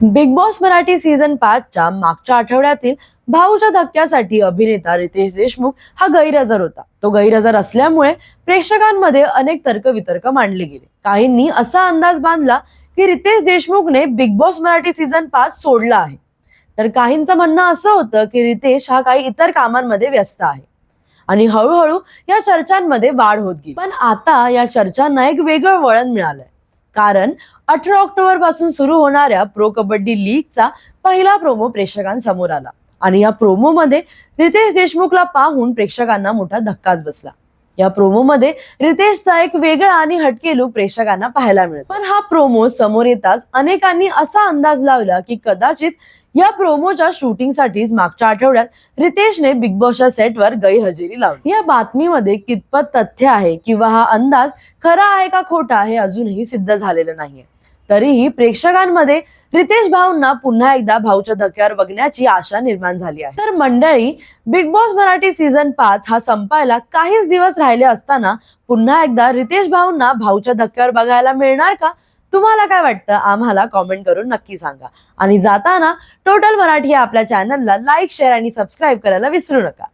Big Boss Marathi season पाचच्या मागच्या आठवड्यातील भाऊच्या धक्क्यासाठी अभिनेता रितेश देशमुख हा गैरहजर होता. तो गैरहजर असल्यामुळे प्रेक्षकांमध्ये अनेक तर्कवितर्क मांडले गेले. काहींनी असा अंदाज बांधला की रितेश देशमुखने बिग बॉस मराठी सीझन पाच सोडला आहे. तर काहींचं म्हणणं असं होतं की रितेश हा काही इतर कामांमध्ये व्यस्त आहे. आणि हळूहळू या चर्चांमध्ये वाढ होत गेली. पण आता या चर्चांना एक वेगळं वळण मिळालंय. कारण अठरा ऑक्टोबरपासून सुरू होणाऱ्या प्रो कबड्डी लीगचा पहिला प्रोमो प्रेक्षकांसमोर आला. आणि या प्रोमो मध्ये रितेश देशमुखला पाहून प्रेक्षकांना मोठा धक्काच बसला. या प्रोमोमध्ये रितेशचा एक वेगळा आणि हटके लुक प्रेक्षकांना पाहायला मिळतो. पण हा प्रोमो समोर येताच अनेकांनी असा अंदाज लावला की कदाचित या प्रोमोच्या शूटिंगसाठीच मागच्या आठवड्यात रितेशने बिग बॉसच्या सेटवर गैरहजेरी लावली. या बातमीमध्ये कितपत तथ्य आहे किंवा हा अंदाज खरा आहे का खोटा हे अजूनही सिद्ध झालेलं नाहीये. तरीही प्रेक्षकांमध्ये रितेश भाऊंना पुन्हा एकदा भाऊच्या धक्क्यावर बघण्याची आशा निर्माण झाली आहे. तर मंडळी बिग बॉस मराठी सीझन पाच हा संपायला काहीच दिवस राहिले असताना पुन्हा एकदा रितेश भाऊंना भाऊच्या धक्क्यावर बघायला मिळणार का? तुम्हाला काय वाटतं? आम्हाला कॉमेंट करून नक्की सांगा. आणि जाताना टोटल मराठी आपल्या चॅनलला लाईक शेअर आणि सबस्क्राईब करायला विसरू नका.